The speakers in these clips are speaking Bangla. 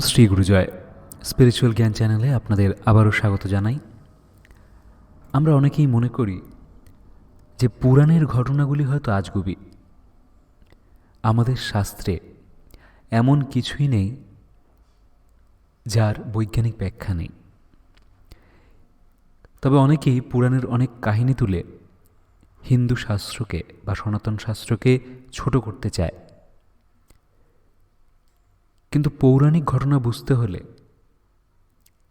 শ্রী গুরুজয়। স্পিরিচুয়াল জ্ঞান চ্যানেলে আপনাদের আবারও স্বাগত জানাই। আমরা অনেকেই মনে করি যে পুরাণের ঘটনাগুলি হয়তো আজগুবি। আমাদের শাস্ত্রে এমন কিছুই নেই যার বৈজ্ঞানিক ব্যাখ্যা নেই। তবে অনেকেই পুরাণের অনেক কাহিনী তুলে হিন্দু শাস্ত্রকে বা সনাতন শাস্ত্রকে ছোট করতে চায়। কিন্তু পৌরাণিক ঘটনা বুঝতে হলে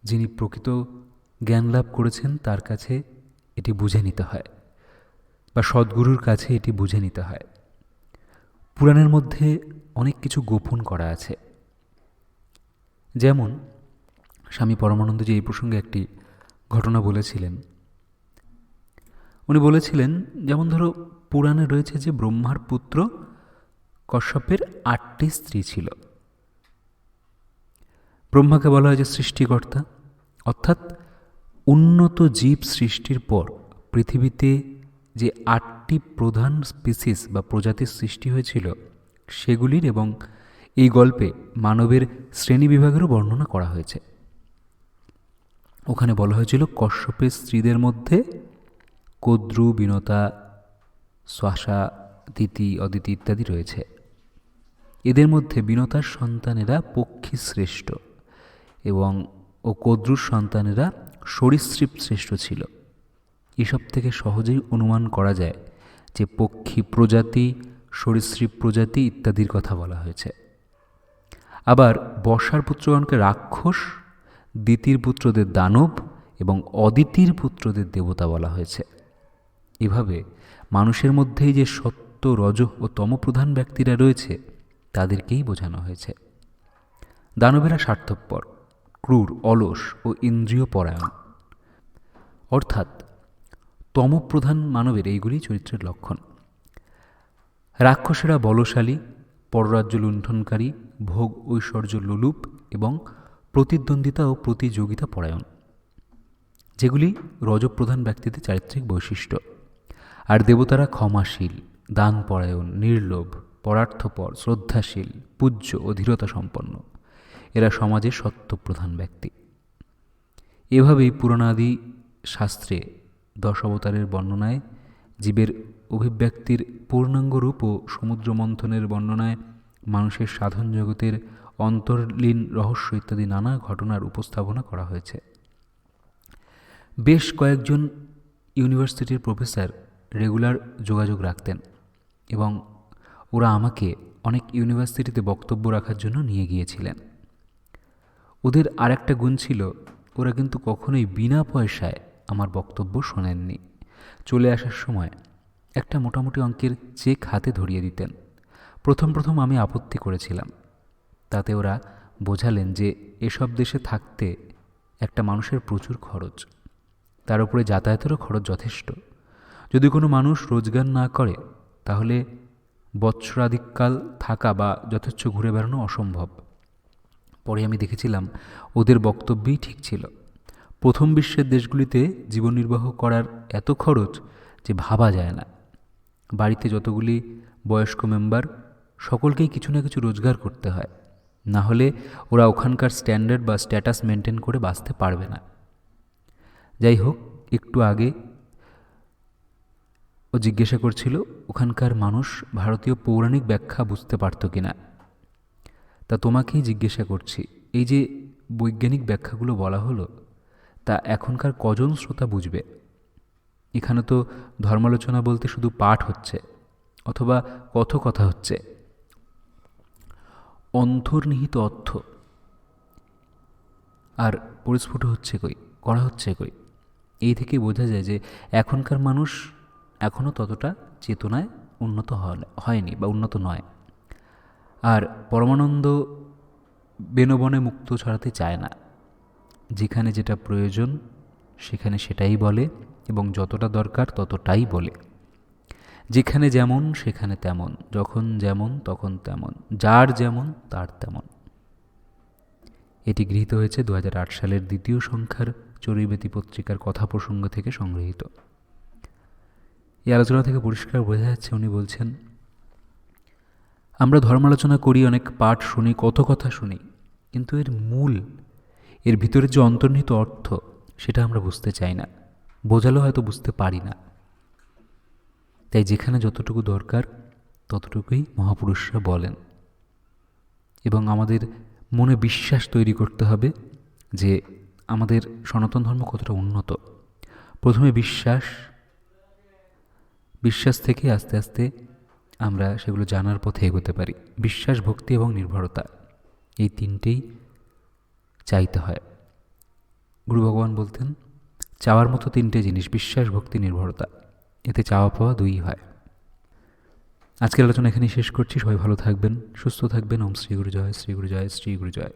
যিনি প্রকৃত জ্ঞান লাভ করেছেন, তার কাছে এটি বুঝে নিতে হয় বা সদ্গুরুর কাছে এটি বুঝে নিতে হয়। পুরাণের মধ্যে অনেক কিছু গোপন করা আছে। যেমন স্বামী পরমানন্দজি এই প্রসঙ্গে একটি ঘটনা বলেছিলেন। উনি বলেছিলেন, যেমন ধরো পুরাণে রয়েছে যে ব্রহ্মার পুত্র কশ্যপের আটটি স্ত্রী ছিল। ব্রহ্মাকে বলা হয় যে সৃষ্টিকর্তা। অর্থাৎ উন্নত জীব সৃষ্টির পর পৃথিবীতে যে আটটি প্রধান স্পিসিস বা প্রজাতির সৃষ্টি হয়েছিল, সেগুলির এবং এই গল্পে মানবের শ্রেণি বিভাগেরও বর্ণনা করা হয়েছে। ওখানে বলা হয়েছিল, কশ্যপের স্ত্রীদের মধ্যে কদ্রু, বিনতা শ্বাসা দিতি অদিতি ইত্যাদি রয়েছে। এদের মধ্যে বিনতার সন্তানেরা পক্ষী শ্রেষ্ঠ। এবং ও কদ্রুর সন্তানেরা সরীসৃপ শ্রেষ্ঠ ছিল। এসব থেকে সহজেই অনুমান করা যায় যে পক্ষী প্রজাতি, সরীসৃপ প্রজাতি ইত্যাদির কথা বলা হয়েছে। আবার বর্ষার পুত্রগণকে রাক্ষস, দ্বিতীয় পুত্রদের দানব এবং অদিতির পুত্রদের দেবতা বলা হয়েছে। এভাবে মানুষের মধ্যেই যে সত্য রজ ও তমপ্রধান ব্যক্তিরা রয়েছে, তাদেরকেই বোঝানো হয়েছে। দানবেরা স্বার্থপর। ক্রূর, অলস ও ইন্দ্রিয় পরায়ণ অর্থাৎ তমপ্রধান মানবের এইগুলি চরিত্রের লক্ষণ। রাক্ষসেরা বলশালী, পররাজ্য লুণ্ঠনকারী, ভোগ ঐশ্বর্য লোলুপ এবং প্রতিদ্বন্দ্বিতা ও প্রতিযোগিতা পরায়ণ। যেগুলি রজপ্রধান ব্যক্তিদের চারিত্রিক বৈশিষ্ট্য। আর দেবতারা ক্ষমাশীল দান পরায়ণ নির্লোভ, পরার্থপর, শ্রদ্ধাশীল, পূজ্য ও ধীরতা সম্পন্ন এরা সমাজের সত্যপ্রধান ব্যক্তি। এভাবেই পুরাণাদি শাস্ত্রে দশ অবতারের বর্ণনায়, জীবের অভিব্যক্তির পূর্ণাঙ্গ রূপ ও সমুদ্র মন্থনের বর্ণনায়, মানুষের সাধন জগতের অন্তর্লীন রহস্য ইত্যাদি নানা ঘটনার উপস্থাপনা করা হয়েছে। বেশ কয়েকজন ইউনিভার্সিটির প্রফেসর রেগুলার যোগাযোগ রাখতেন এবং ওরা আমাকে অনেক ইউনিভার্সিটিতে বক্তব্য রাখার জন্য নিয়ে গিয়েছিলেন। ওদের আর একটা গুণ ছিল, ওরা কিন্তু কখনোই বিনা পয়সায় আমার বক্তব্য শোনেননি। চলে আসার সময় একটা মোটামুটি অঙ্কের চেক হাতে ধরিয়ে দিতেন। প্রথম প্রথম আমি আপত্তি করেছিলাম। তাতে ওরা বোঝালেন যে এসব দেশে থাকতে একটা মানুষের প্রচুর খরচ। তার উপরে যাতায়াতেরও খরচ যথেষ্ট। যদি কোনো মানুষ রোজগার না করে, তাহলে বৎসরাধিককাল থাকা বা যথেচ্ছ ঘুরে বেড়ানো অসম্ভব। পরে আমি দেখেছিলাম ওদের বক্তব্যই ঠিক ছিল। প্রথম বিশ্বের দেশগুলিতে জীবন নির্বাহ করার এত খরচ যে ভাবা যায় না। বাড়িতে যতগুলি বয়স্ক মেম্বার, সকলকেই কিছু না কিছু রোজগার করতে হয়। না হলে ওরা ওখানকার স্ট্যান্ডার্ড বা স্ট্যাটাস মেনটেন করে বাঁচতে পারবে না। যাই হোক, একটু আগে ও জিজ্ঞাসা করছিল, ওখানকার মানুষ ভারতীয় পৌরাণিক ব্যাখ্যা বুঝতে পারত কি না তা তোমাকেই জিজ্ঞাসা করছি। এই যে বৈজ্ঞানিক ব্যাখ্যাগুলো বলা হলো, তা এখনকার কজন শ্রোতা বুঝবে? এখানে তো ধর্মালোচনা বলতে শুধু পাঠ হচ্ছে, অথবা কথকথা হচ্ছে। অন্তর্নিহিত অর্থ। আর পরিস্ফুট হচ্ছে কই, করা হচ্ছে কই? এই থেকে বোঝা যায় যে এখনকার মানুষ এখনও ততটা চেতনায় উন্নত হয়নি বা উন্নত নয়। আর পরমানন্দ বেনবনে মুক্ত ছড়াতে চায় না। যেখানে যেটা প্রয়োজন, সেখানে সেটাই বলে এবং যতটা দরকার ততটাই বলে। যেখানে যেমন, সেখানে তেমন, যখন যেমন, তখন তেমন, যার যেমন, তার তেমন। এটি গৃহীত হয়েছে দু হাজার আট সালের দ্বিতীয় সংখ্যার চরিবেতি পত্রিকার কথা প্রসঙ্গ থেকে সংগৃহীত। এই আলোচনা থেকে পরিষ্কার বোঝা যাচ্ছে উনি বলছেন আমরা ধর্মালোচনা করি, অনেক পাঠ শুনি কত কথা শুনি। কিন্তু এর মূল, এর ভিতরে যে অন্তর্নিহিত অর্থ, সেটা আমরা বুঝতে চাই না। বোঝালেও হয়তো বুঝতে পারি না। তাই যেখানে যতটুকু দরকার, ততটুকুই মহাপুরুষরা বলেন। এবং আমাদের মনে বিশ্বাস তৈরি করতে হবে যে আমাদের সনাতন ধর্ম কতটা উন্নত। প্রথমে বিশ্বাস বিশ্বাস থেকে আস্তে আস্তে আমরা সেগুলো জানার পথে এগোতে পারি। বিশ্বাস ভক্তি এবং নির্ভরতা, এই তিনটেই চাইতে হয়। গুরু ভগবান বলতেন, চাওয়ার মতো তিনটে জিনিস বিশ্বাস ভক্তি নির্ভরতা, এতে চাওয়া পাওয়া দুই হয়। আজকের আলোচনা এখানেই শেষ করছি। সবাই ভালো থাকবেন, সুস্থ থাকবেন। ওম শ্রী গুরু জয় শ্রী গুরু জয় শ্রী গুরু জয়